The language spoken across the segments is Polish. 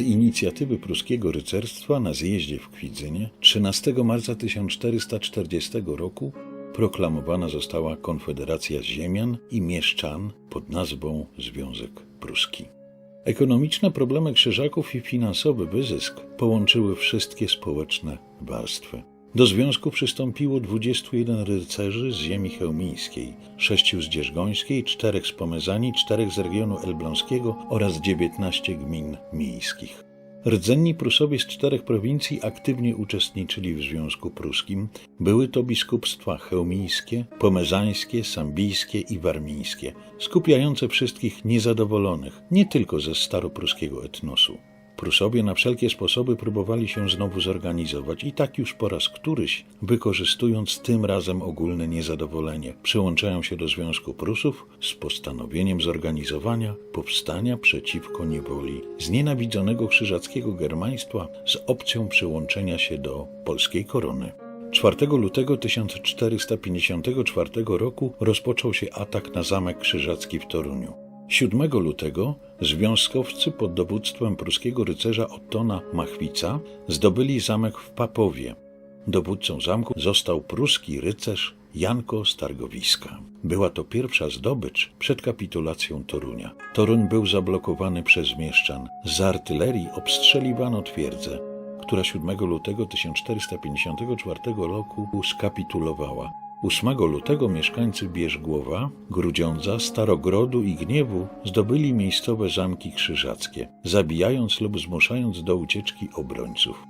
Inicjatywy pruskiego rycerstwa na zjeździe w Kwidzynie 13 marca 1440 roku proklamowana została Konfederacja Ziemian i Mieszczan pod nazwą Związek Pruski. Ekonomiczne problemy krzyżaków i finansowy wyzysk połączyły wszystkie społeczne warstwy. Do związku przystąpiło 21 rycerzy z ziemi chełmińskiej, sześciu z dzierżgońskiej, czterech z Pomezani, czterech z regionu elbląskiego oraz 19 gmin miejskich. Rdzenni Prusowie z czterech prowincji aktywnie uczestniczyli w Związku Pruskim. Były to biskupstwa chełmińskie, pomezańskie, sambijskie i warmińskie, skupiające wszystkich niezadowolonych nie tylko ze staropruskiego etnosu. Prusowie na wszelkie sposoby próbowali się znowu zorganizować i tak już po raz któryś, wykorzystując tym razem ogólne niezadowolenie, przyłączają się do Związku Prusów z postanowieniem zorganizowania powstania przeciwko niewoli znienawidzonego krzyżackiego germaństwa z opcją przyłączenia się do polskiej korony. 4 lutego 1454 roku rozpoczął się atak na zamek krzyżacki w Toruniu. 7 lutego związkowcy pod dowództwem pruskiego rycerza Ottona Machwica zdobyli zamek w Papowie. Dowódcą zamku został pruski rycerz Janko Stargowiska. Była to pierwsza zdobycz przed kapitulacją Torunia. Toruń był zablokowany przez mieszczan. Z artylerii obstrzeliwano twierdzę, która 7 lutego 1454 roku skapitulowała. 8 lutego mieszkańcy Bierzgłowa, Grudziądza, Starogrodu i Gniewu zdobyli miejscowe zamki krzyżackie, zabijając lub zmuszając do ucieczki obrońców.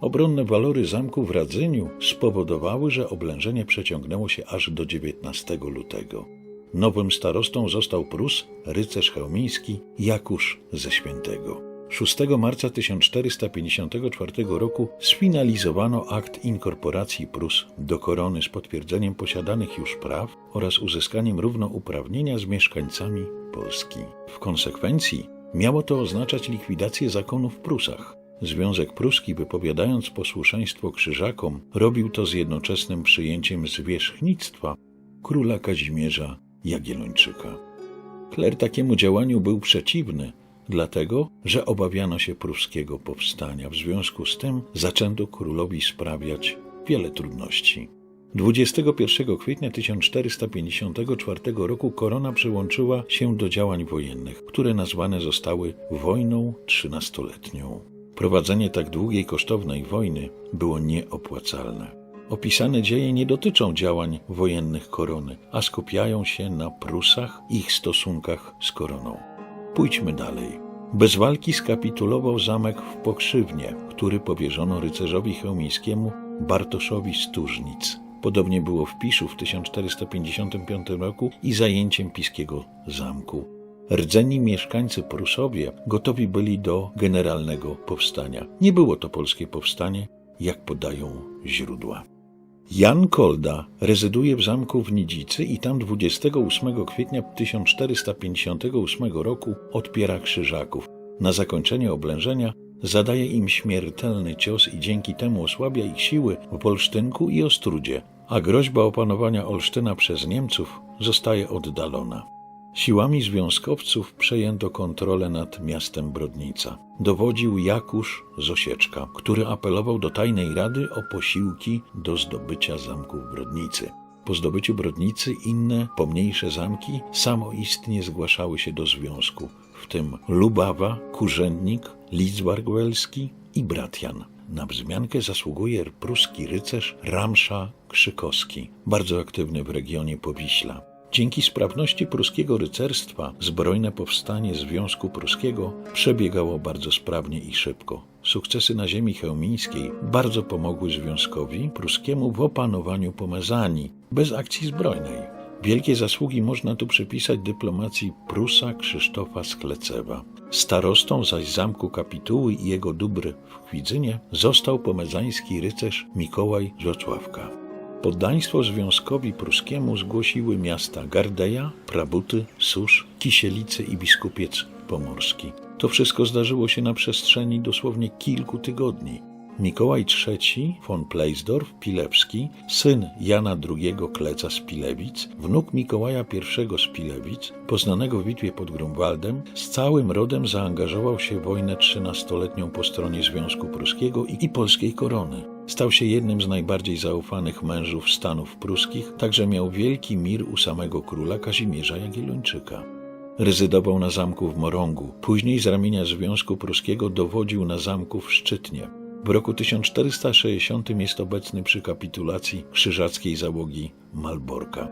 Obronne walory zamku w Radzyniu spowodowały, że oblężenie przeciągnęło się aż do 19 lutego. Nowym starostą został Prus, rycerz chełmiński Jakusz ze Świętego. 6 marca 1454 roku sfinalizowano akt inkorporacji Prus do korony z potwierdzeniem posiadanych już praw oraz uzyskaniem równouprawnienia z mieszkańcami Polski. W konsekwencji miało to oznaczać likwidację zakonu w Prusach. Związek Pruski, wypowiadając posłuszeństwo krzyżakom, robił to z jednoczesnym przyjęciem zwierzchnictwa króla Kazimierza Jagiellończyka. Kler takiemu działaniu był przeciwny, dlatego że obawiano się pruskiego powstania. W związku z tym zaczęto królowi sprawiać wiele trudności. 21 kwietnia 1454 roku korona przyłączyła się do działań wojennych, które nazwane zostały wojną trzynastoletnią. Prowadzenie tak długiej, kosztownej wojny było nieopłacalne. Opisane dzieje nie dotyczą działań wojennych korony, a skupiają się na Prusach i ich stosunkach z koroną. Pójdźmy dalej. Bez walki skapitulował zamek w Pokrzywnie, który powierzono rycerzowi chełmińskiemu Bartoszowi Stużnic. Podobnie było w Piszu w 1455 roku i zajęciem piskiego zamku. Rdzeni mieszkańcy Prusowie gotowi byli do generalnego powstania. Nie było to polskie powstanie, jak podają źródła. Jan Kolda rezyduje w zamku w Nidzicy i tam 28 kwietnia 1458 roku odpiera krzyżaków. Na zakończenie oblężenia zadaje im śmiertelny cios i dzięki temu osłabia ich siły w Olsztynku i Ostrudzie, a groźba opanowania Olsztyna przez Niemców zostaje oddalona. Siłami związkowców przejęto kontrolę nad miastem Brodnica. Dowodził Jakusz Zosieczka, który apelował do Tajnej Rady o posiłki do zdobycia zamku w Brodnicy. Po zdobyciu Brodnicy inne, pomniejsze zamki samoistnie zgłaszały się do związku, w tym Lubawa, Kurzędnik, Lidzbargwelski i Bratian. Na wzmiankę zasługuje pruski rycerz Ramsza Krzykowski, bardzo aktywny w regionie Powiśla. Dzięki sprawności pruskiego rycerstwa zbrojne powstanie Związku Pruskiego przebiegało bardzo sprawnie i szybko. Sukcesy na ziemi chełmińskiej bardzo pomogły Związkowi Pruskiemu w opanowaniu Pomezanii bez akcji zbrojnej. Wielkie zasługi można tu przypisać dyplomacji Prusa Krzysztofa Sklecewa. Starostą zaś zamku Kapituły i jego dóbr w Kwidzynie został pomezański rycerz Mikołaj Wrocławka. Poddaństwo Związkowi Pruskiemu zgłosiły miasta Gardeja, Prabuty, Susz, Kisielice i Biskupiec Pomorski. To wszystko zdarzyło się na przestrzeni dosłownie kilku tygodni. Mikołaj III von Pleisdorf Pilewski, syn Jana II Kleca z Pilewic, wnuk Mikołaja I z Pilewic, poznanego w bitwie pod Grunwaldem, z całym rodem zaangażował się w wojnę trzynastoletnią po stronie Związku Pruskiego i, i polskiej korony. Stał się jednym z najbardziej zaufanych mężów Stanów Pruskich, także miał wielki mir u samego króla Kazimierza Jagiellończyka. Rezydował na zamku w Morągu, później z ramienia Związku Pruskiego dowodził na zamku w Szczytnie. W roku 1460 jest obecny przy kapitulacji krzyżackiej załogi Malborka.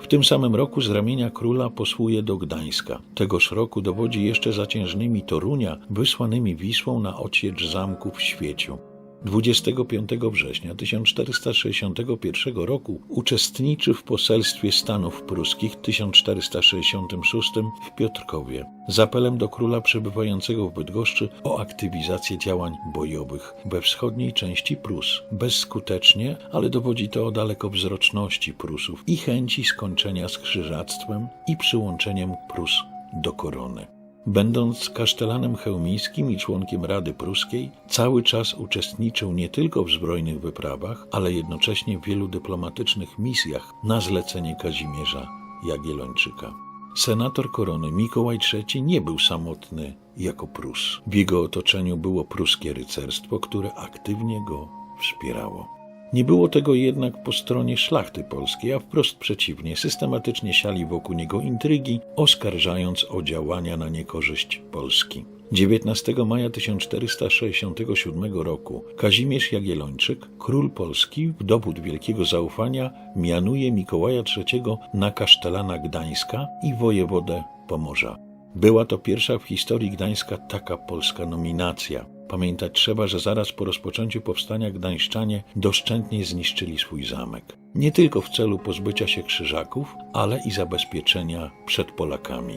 W tym samym roku z ramienia króla posłuje do Gdańska. Tegoż roku dowodzi jeszcze zaciężnymi Torunia, wysłanymi Wisłą na ociecz zamku w Świeciu. 25 września 1461 roku uczestniczy w poselstwie Stanów Pruskich w 1466 w Piotrkowie z apelem do króla przebywającego w Bydgoszczy o aktywizację działań bojowych we wschodniej części Prus. Bezskutecznie, ale dowodzi to o dalekowzroczności Prusów i chęci skończenia z krzyżactwem i przyłączeniem Prus do korony. Będąc kasztelanem chełmińskim i członkiem Rady Pruskiej, cały czas uczestniczył nie tylko w zbrojnych wyprawach, ale jednocześnie w wielu dyplomatycznych misjach na zlecenie Kazimierza Jagiellończyka. Senator korony Mikołaj III nie był samotny jako Prus. W jego otoczeniu było pruskie rycerstwo, które aktywnie go wspierało. Nie było tego jednak po stronie szlachty polskiej, a wprost przeciwnie, systematycznie siali wokół niego intrygi, oskarżając o działania na niekorzyść Polski. 19 maja 1467 roku Kazimierz Jagiellończyk, król Polski, w dowód wielkiego zaufania mianuje Mikołaja III na kasztelana Gdańska i wojewodę Pomorza. Była to pierwsza w historii Gdańska taka polska nominacja. Pamiętać trzeba, że zaraz po rozpoczęciu powstania gdańszczanie doszczętnie zniszczyli swój zamek. Nie tylko w celu pozbycia się krzyżaków, ale i zabezpieczenia przed Polakami.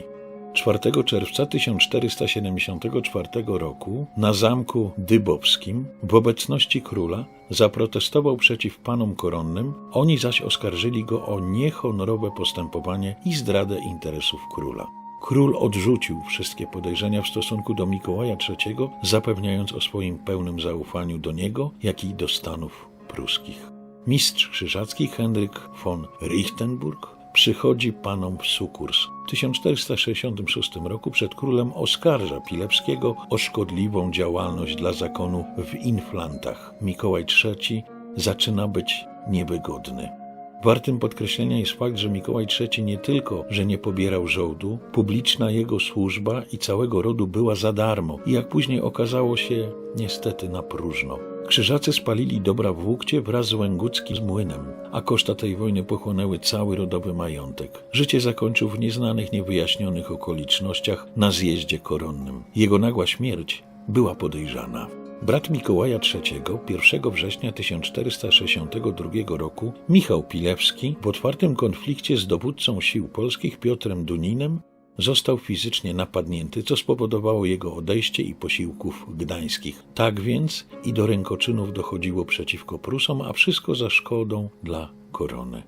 4 czerwca 1474 roku na zamku Dybowskim w obecności króla zaprotestował przeciw panom koronnym, oni zaś oskarżyli go o niehonorowe postępowanie i zdradę interesów króla. Król odrzucił wszystkie podejrzenia w stosunku do Mikołaja III, zapewniając o swoim pełnym zaufaniu do niego, jak i do Stanów pruskich. Mistrz krzyżacki Henryk von Richtenburg przychodzi panom w sukurs. W 1466 roku przed królem oskarża Pilepskiego o szkodliwą działalność dla zakonu w Inflantach. Mikołaj III zaczyna być niewygodny. Wartym podkreślenia jest fakt, że Mikołaj III nie tylko, że nie pobierał żołdu, publiczna jego służba i całego rodu była za darmo i jak później okazało się, niestety na próżno. Krzyżacy spalili dobra w Łukcie wraz z Łęguckim z młynem, a koszta tej wojny pochłonęły cały rodowy majątek. Życie zakończył w nieznanych, niewyjaśnionych okolicznościach na zjeździe koronnym. Jego nagła śmierć była podejrzana. Brat Mikołaja III 1 września 1462 roku, Michał Pilewski, w otwartym konflikcie z dowódcą sił polskich Piotrem Duninem, został fizycznie napadnięty, co spowodowało jego odejście i posiłków gdańskich. Tak więc i do rękoczynów dochodziło przeciwko Prusom, a wszystko za szkodą dla korony.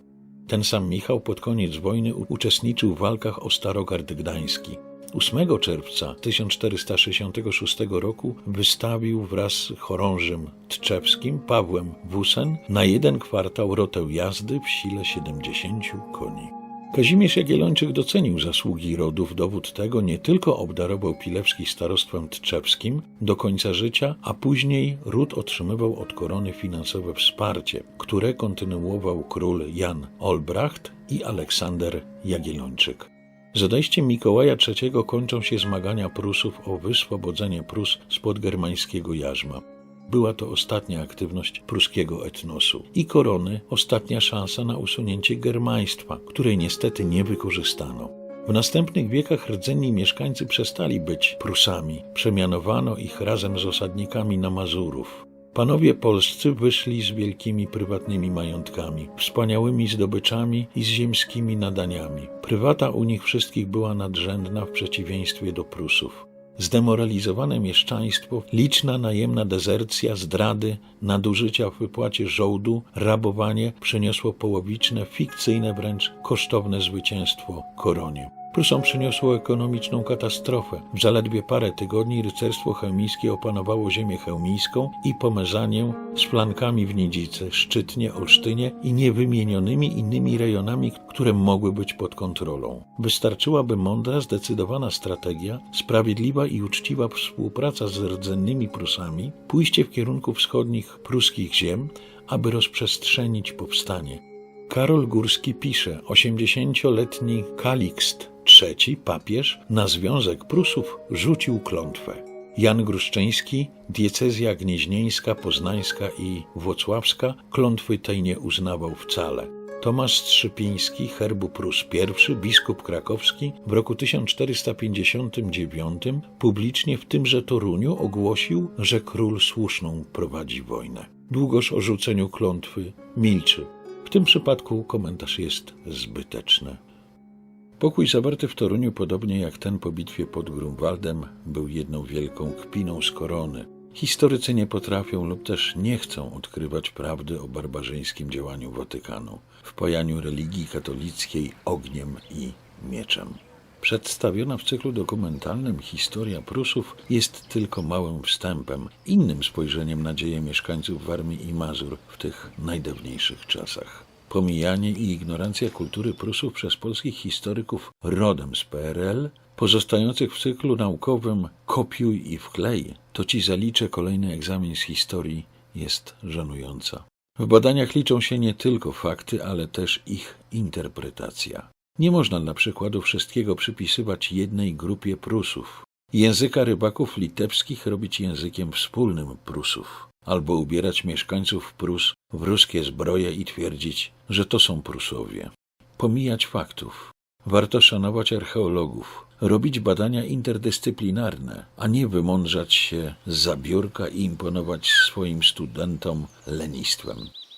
Ten sam Michał pod koniec wojny uczestniczył w walkach o Starogard Gdański. 8 czerwca 1466 roku wystawił wraz z chorążym Tczewskim Pawłem Wusen na jeden kwartał rotę jazdy w sile 70 koni. Kazimierz Jagiellończyk docenił zasługi rodu. W dowód tego nie tylko obdarował Pilewski starostwem tczewskim do końca życia, a później ród otrzymywał od korony finansowe wsparcie, które kontynuował król Jan Olbracht i Aleksander Jagiellończyk. Z odejściem Mikołaja III kończą się zmagania Prusów o wyswobodzenie Prus spod germańskiego jarzma. Była to ostatnia aktywność pruskiego etnosu i korony ostatnia szansa na usunięcie germaństwa, której niestety nie wykorzystano. W następnych wiekach rdzenni mieszkańcy przestali być Prusami, przemianowano ich razem z osadnikami na Mazurów. Panowie polscy wyszli z wielkimi prywatnymi majątkami, wspaniałymi zdobyczami i z ziemskimi nadaniami. Prywata u nich wszystkich była nadrzędna w przeciwieństwie do Prusów. Zdemoralizowane mieszczaństwo, liczna najemna dezercja, zdrady, nadużycia w wypłacie żołdu, rabowanie przyniosło połowiczne, fikcyjne wręcz kosztowne zwycięstwo koronie. Prusom przyniosło ekonomiczną katastrofę. W zaledwie parę tygodni rycerstwo chełmińskie opanowało ziemię chełmińską i Pomezanię z flankami w Nidzicy, Szczytnie, Olsztynie i niewymienionymi innymi rejonami, które mogły być pod kontrolą. Wystarczyłaby mądra, zdecydowana strategia, sprawiedliwa i uczciwa współpraca z rdzennymi Prusami, pójście w kierunku wschodnich pruskich ziem, aby rozprzestrzenić powstanie. Karol Górski pisze, 80-letni Kalikst III, papież, na Związek Prusów rzucił klątwę. Jan Gruszczyński, diecezja gnieźnieńska, poznańska i włocławska klątwy tej nie uznawał wcale. Tomasz Strzypiński, herbu Prus I, biskup krakowski, w roku 1459 publicznie w tymże Toruniu ogłosił, że król słuszną prowadzi wojnę. Długoż o rzuceniu klątwy milczy. W tym przypadku komentarz jest zbyteczny. Pokój zawarty w Toruniu, podobnie jak ten po bitwie pod Grunwaldem, był jedną wielką kpiną z korony. Historycy nie potrafią lub też nie chcą odkrywać prawdy o barbarzyńskim działaniu Watykanu, wpajaniu religii katolickiej ogniem i mieczem. Przedstawiona w cyklu dokumentalnym historia Prusów jest tylko małym wstępem, innym spojrzeniem na dzieje mieszkańców Warmii i Mazur w tych najdawniejszych czasach. Pomijanie i ignorancja kultury Prusów przez polskich historyków rodem z PRL, pozostających w cyklu naukowym Kopiuj i wklej, to ci zaliczę kolejny egzamin z historii, jest żenująca. W badaniach liczą się nie tylko fakty, ale też ich interpretacja. Nie można dla przykładu wszystkiego przypisywać jednej grupie Prusów. Języka rybaków litewskich robić językiem wspólnym Prusów, albo ubierać mieszkańców Prus w ruskie zbroje i twierdzić, że to są Prusowie. Pomijać faktów. Warto szanować archeologów, robić badania interdyscyplinarne, a nie wymądrzać się z zabiórka i imponować swoim studentom lenistwem.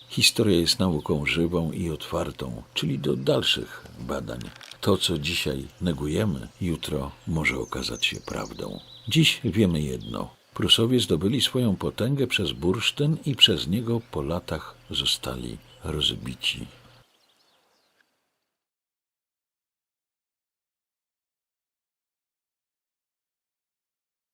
Historia jest nauką żywą i otwartą, czyli do dalszych badań. To, co dzisiaj negujemy, jutro może okazać się prawdą. Dziś wiemy jedno. Prusowie zdobyli swoją potęgę przez bursztyn i przez niego po latach zostali rozbici.